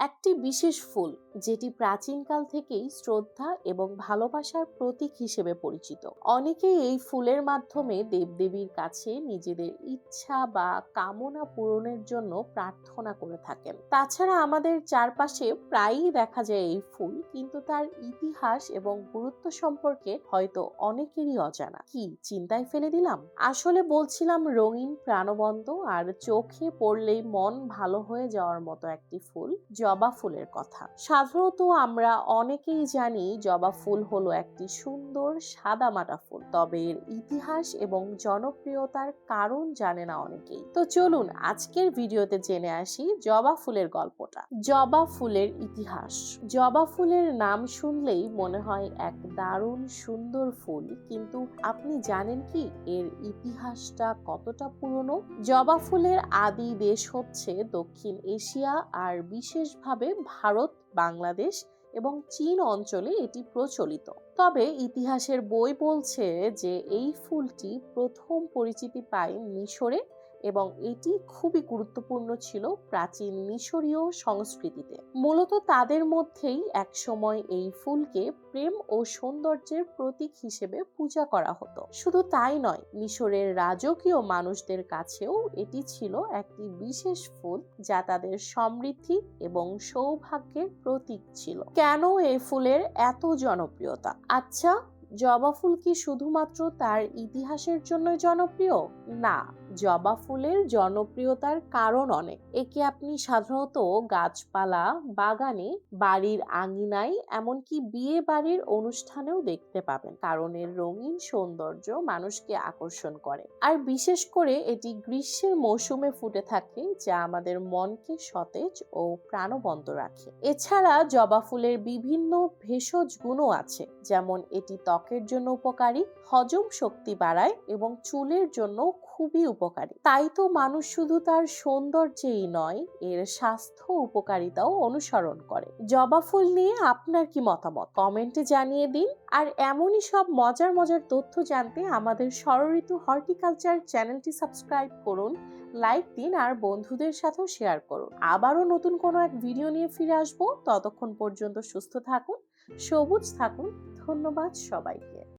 একটি বিশেষ ফুল, যেটি প্রাচীনকাল থেকেই শ্রদ্ধা এবং ভালোবাসার প্রতীক হিসেবে পরিচিত। অনেকেই এই ফুলের মাধ্যমে দেবদেবীর কাছে নিজেদের ইচ্ছা বা কামনা পূরণের জন্য প্রার্থনা করে থাকেন। তাছাড়া আমাদের চারপাশে প্রায়ই দেখা যায় এই ফুল, কিন্তু তার ইতিহাস এবং গুরুত্ব সম্পর্কে হয়তো অনেকেরই অজানা। কি, চিন্তায় ফেলে দিলাম? আসলে বলছিলাম রঙিন প্রাণবন্ত আর চোখে পড়লেই মন ভালো হয়ে যাওয়ার মতো একটি ফুল। জবা ফুলের কথা। সাধারণত আমরা অনেকেই জানি জবা ফুল হলো একটি সুন্দর সাদামাটা ফুল। তবে এর ইতিহাস এবং জনপ্রিয়তার কারণ জানে না অনেকেই। তো চলুন আজকের ভিডিওতে জেনে আসি জবা ফুলের গল্পটা। জবা ফুলের ইতিহাস। জবা ফুলের নাম শুনলেই মনে হয় এক দারুণ সুন্দর ফুল। কিন্তু আপনি জানেন কি এর ইতিহাসটা কতটা পুরনো? জবা ফুলের আদি দেশ হচ্ছে দক্ষিণ এশিয়া আর বিশেষভাবে ভারত, বাংলাদেশ এবং চীন অঞ্চলে এটি প্রচলিত। তবে ইতিহাসের বই বলছে যে এই ফুলটি প্রথম পরিচিতি পায় মিশরে এবং এটি খুবই গুরুত্বপূর্ণ ছিল প্রাচীন মিশরীয় সংস্কৃতিতে। মূলত তাদের মধ্যেই একসময় এই ফুলকে প্রেম ও সৌন্দর্যের প্রতীক হিসেবে পূজা করা হতো। শুধু তাই নয়, মিশরের রাজকীয় মানুষদের কাছেও এটি ছিল একটি বিশেষ ফুল যা তাদের সমৃদ্ধি এবং সৌভাগ্যের প্রতীক ছিল। কেন এই ফুলের এত জনপ্রিয়তা? আচ্ছা জবা ফুল কি শুধুমাত্র তার ইতিহাসের জন্য জনপ্রিয়? না। জবা ফুলের জনপ্রিয়তার কারণ অনেক। একে আপনি সাধারণত গাছপালা, বাগানে, বাড়ির আঙিনায়, এমনকি বিয়ে বাড়ির অনুষ্ঠানেও দেখতে পাবেন। কারণ এর রঙিন সৌন্দর্য মানুষকে আকর্ষণ করে। আর বিশেষ করে এটি গ্রীষ্মের মৌসুমে ফুটে থাকে, যা আমাদের মনকে সতেজ ও প্রাণবন্ত রাখে। এছাড়া জবা ফুলের বিভিন্ন ভেষজ গুণও আছে, যেমন এটি ত্বকের জন্য উপকারী, হজম শক্তি বাড়ায় এবং চুলের জন্য খুবই উপকারী। তাই তো মানুষ শুধু তার সৌন্দর্যেই নয়, এর স্বাস্থ্য উপকারিতাও অনুসরণ করে। জবা ফুল নিয়ে আপনার কি মতামত? কমেন্টে জানিয়ে দিন। আর এমনই সব মজার মজার তথ্য জানতে আমাদের ষড়ঋতু হর্টিকালচার চ্যানেলটি সাবস্ক্রাইব করুন, লাইক দিন আর বন্ধুদের সাথেও শেয়ার করুন। আবারও নতুন কোনো এক ভিডিও নিয়ে ফিরে আসব। ততক্ষণ পর্যন্ত সুস্থ থাকুন, সবুজ থাকুন। ধন্যবাদ সবাইকে।